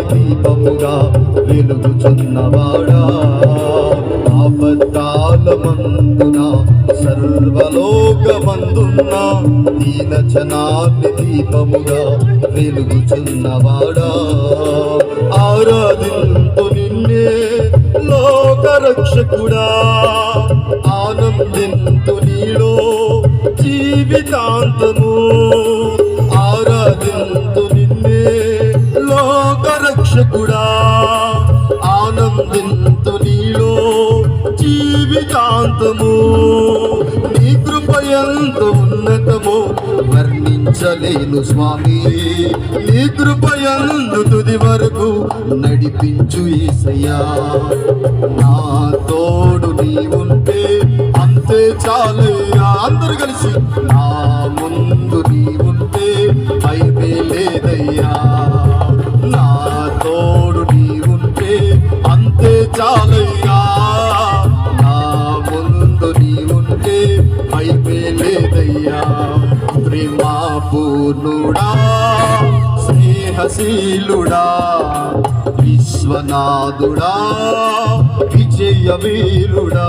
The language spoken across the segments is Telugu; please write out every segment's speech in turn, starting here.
దీపముగా వెలుగుచున్నవాడా? ఆపత్కాలమందున సర్వలోకమందున్న దీన జనాన్ని దీపముగా వెలుగుచున్నవాడా? ఆరాధింతు నిన్నే లోకరక్షకుడా. ఆనందింతు నీలో జీవితాంతము శాంతము. నీ కృప ఎంత ఉన్నతము వర్ణించలేను స్వామి. నీ కృప ఎందు తుది వరకు నడిపించు ఏసయ్యా. నా తోడు నీ ఉంటే అంతే చాలయ్యా అందరు కలిసి నా ముందు స్నేహశీలుడా విశ్వనాథుడా విజయ వీరుడా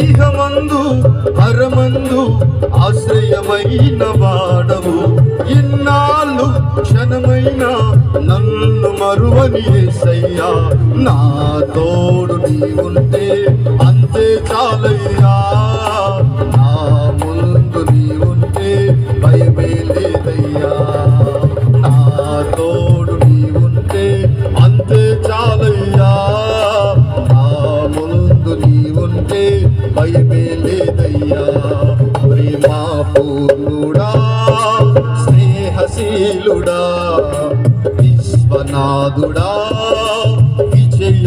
ఇహమందు అరమందు ఆశ్రయమైన వాడవు. ఇన్నాళ్ళు క్షణమైన నన్ను మరువని ఏసయ్యా. నా తోడు నీవుంటే అంతే చాలయ్యా. భయమే లేదయ్యా ప్రేమా పూర్ణుడా స్నేహశీలుడా విశ్వనాథుడా విజయ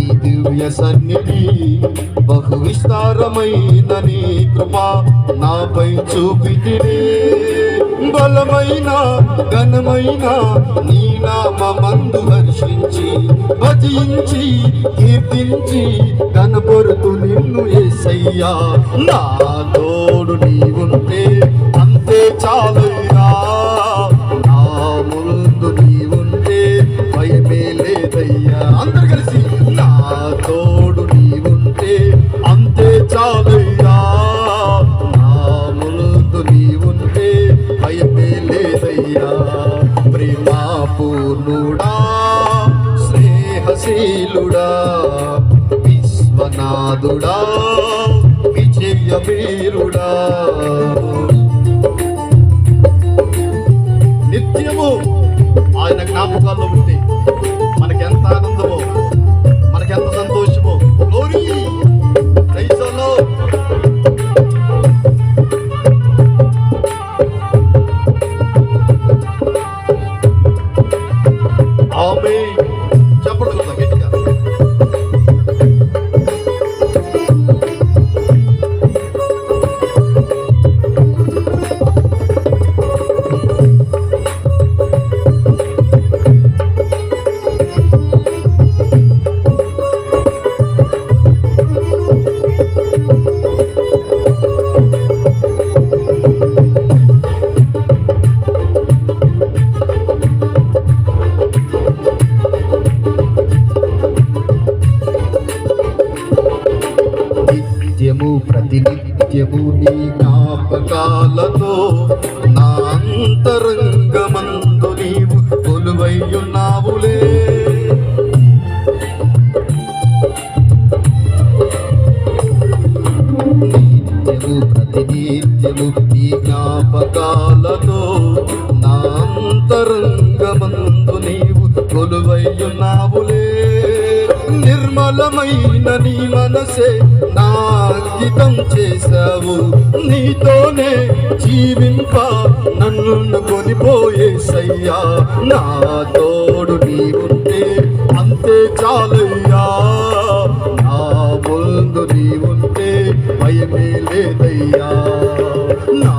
దివ్య సన్నిధి బహు విస్తారమైన నీ కృప నాపై చూపితివే బలమైన ఘనమైన నీ నామందు హర్షించి భజించి కీర్తించి కనపరుతూ నిన్ను ఏసయ్యా. నా తోడు నీవుంటే అంతే చాలు. విశ్వనాథుడా విజయ వీరుడా నిత్యము ఆయన జ్ఞాపకాల్లో ఉంటే మనకెంత ఆనందమో. ప్రతినిత్యము నీ జ్ఞాపకాలతో నా అంతరంగమందు నీవు కొలువయ్యున్నావులే. నిత్యము ప్రతినిత్యము నీ జ్ఞాపకాలతో నా అంతరంగమందు నీవు కొలువయ్యున్నావులే. నిర్మలమైన నీ మనసే నా అంకితం చేశావు. నీతోనే జీవింప నన్ను కొనిపోయే సయ్యా. నా తోడు నీవుంటే అంతే చాలయ్యా. నా ముందు నీవుంటే భయమే లేదయ్యా. నా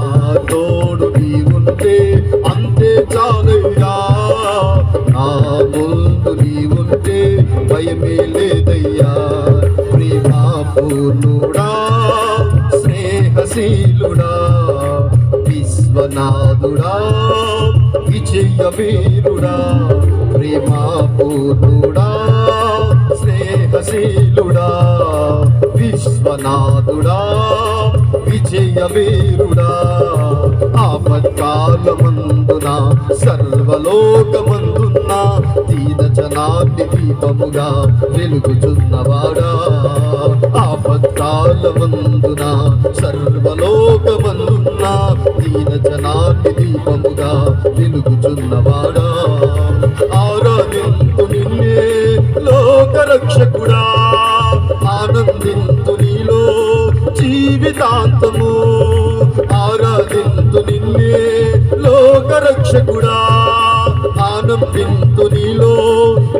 తోడు నీవుంటే అంతే నాదురా విజయ వీరుడా ప్రేమాపూర్ణుడా స్నేహశీలుడా విశ్వనాథుడా విజయ వీరుడా. ఆపత్కాలమందున సర్వలోకమందున్న దీన జనాన్ని దీపముగా వెలుగుచున్నవాడా. ఆపత్కాలమందున సర్వలోకమందున్న దీన జనాన్ని దీపముగా వెలుగుచున్నవాడా. ఆరాధింతు నిన్నే లోకరక్షకుడా ఆనందింతు నీలో జీవితాంతము. ఆరాధింతు నిన్నే లోకరక్షకుడా ఆనందింతు నీలో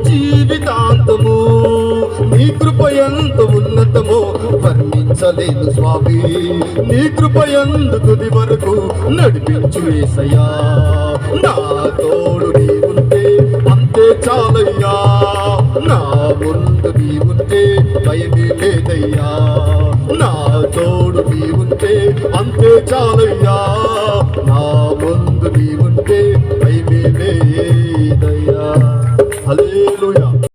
జీవితా వర్ణించలేదు స్వామి. నీ కృప ఎందు తుది వరకు నడిపించు ఏసయ్యా? నా తోడు నీ ఉంటే అంతే చాలయ్యా. నా ముందు ఉంటే భయమే